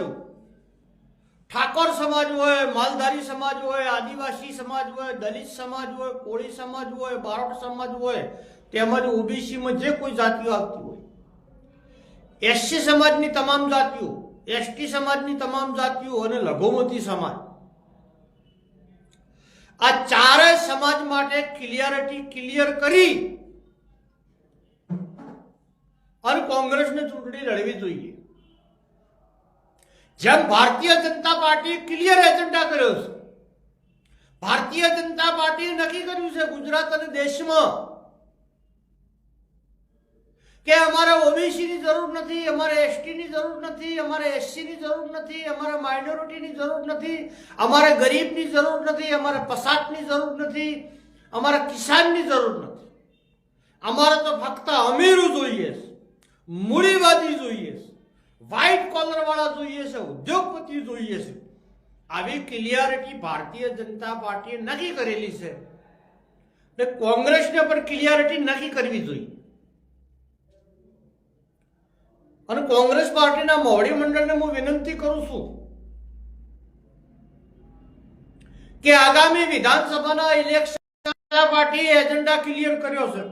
બાજુ ઠાકોર સમાજ હોય, માલધારી સમાજ હોય, આદિવાસી સમાજ હોય, દલિત સમાજ હોય, કોળી સમાજ હોય, બારોટ સમાજ હોય, તેમજ ઓબીસીમાં જે કોઈ જાતિઓ આવતી હોય. એસસી સમાજની તમામ જાતિઓ, એસટી સમાજની તમામ જાતિઓ અને લઘુમતી સમાજ. આ ચારે સમાજ માટે ક્લિયરિટી ક્લિયર કરી અને કોંગ્રેસને ચૂંટણી લડવી જોઈએ. જેમ Bharatiya Janata party clear agenda કર્યો છે, ભારતીય જનતા પાર્ટીએ નક્કી કર્યું છે ગુજરાત અને દેશમાં કે અમારે ઓબીસીની જરૂર નથી, અમારે એસટીની જરૂર નથી, અમારે એસસીની જરૂર નથી, અમારે માઇનોરિટીની જરૂર નથી, અમારે ગરીબની જરૂર નથી, અમારે પસાટની જરૂર નથી, અમારે કિસાનની જરૂર નથી. અમારે તો ફક્ત અમીરું જોઈએ મૂડીવાદી જોઈએ વ્હાઇટ કોલર વાળા જોઈએ છે, ઉદ્યોગપતિ જોઈએ છે. આવી ક્લિયરિટી ભારતીય જનતા પાર્ટીએ નક્કી કરેલી છે. ને કોંગ્રેસને પણ ક્લિયરિટી નક્કી કરવી જોઈએ. અને કોંગ્રેસ પાર્ટીના મોવડી મંડળને હું વિનંતી કરું છું કે આગામી વિધાનસભાના ઇલેક્શન પાર્ટીએ એજન્ડા ક્લિયર કર્યો છે.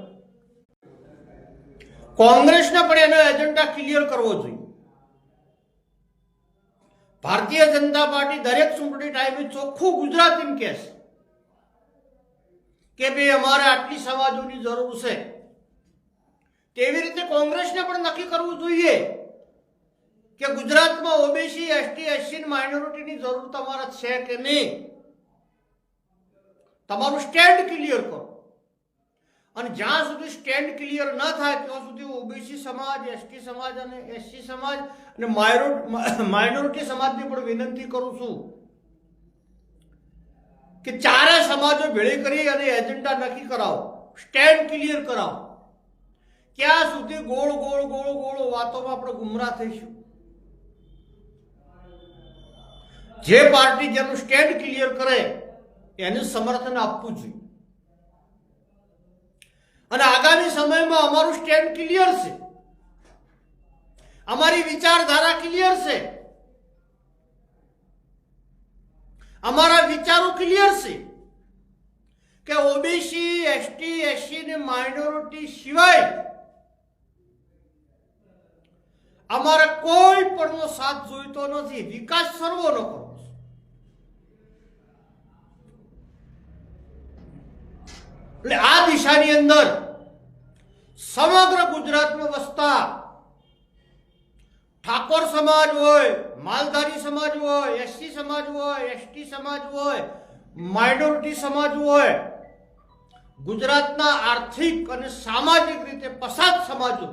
કોંગ્રેસને પણ એનો એજન્ડા ક્લિયર કરવો જોઈએ. ભારતીય જનતા પાર્ટી દરેક ચૂંટણી ટાઈમે ચોખ્ખું ગુજરાતીમાં કહેશે કે ભાઈ અમારે આટલી સમાજોની જરૂર છે. તેવી રીતે કોંગ્રેસને પણ નક્કી કરવું જોઈએ કે ગુજરાતમાં ઓબીસી, એસટી એસસી માઇનોરિટીની જરૂર તમારે છે કે નહીં? તમારું સ્ટેન્ડ ક્લિયર કરો. અને જ્યાં સુધી સ્ટેન્ડ ક્લિયર ન થાય, ત્યાં સુધી ઓબીસી સમાજ, એસટી સમાજ અને એસસી સમાજ અને માઇનોરિટી સમાજની પણ વિનંતી કરું છું કે ચારે સમાજો ભેળી કરી અને એજન્ડા નક્કી કરાવો. સ્ટેન્ડ ક્લિયર કરાવો. ક્યાં સુધી ગોળ ગોળ ગોળ ગોળ વાતોમાં આપણે ગુમરાહ થઈશું? જે પાર્ટી જેનું સ્ટેન્ડ ક્લિયર કરે, એને સમર્થન આપવું જોઈએ. અને આગામી સમયમાં અમારું સ્ટેન્ડ ક્લિયર છે. અમારી વિચારધારા ક્લિયર છે. અમારા વિચારો ક્લિયર છે કે ઓબીસી, એસટી, એસસી ને માઇનોરિટી સિવાય અમારે કોઈ પણનો સાથ જોઈતો નથી. વિકાસ સર્વોનો કરવો છે એટલે આ દિશાની અંદર સમગ્ર ગુજરાતમાં વસતા ઠાકોર સમાજ હોય, માલધારી સમાજ હોય એસસી સમાજ હોય, એસટી સમાજ હોય, માઇનોરિટી સમાજ હોય, ગુજરાતના આર્થિક અને સામાજિક રીતે પસાદ સમાજો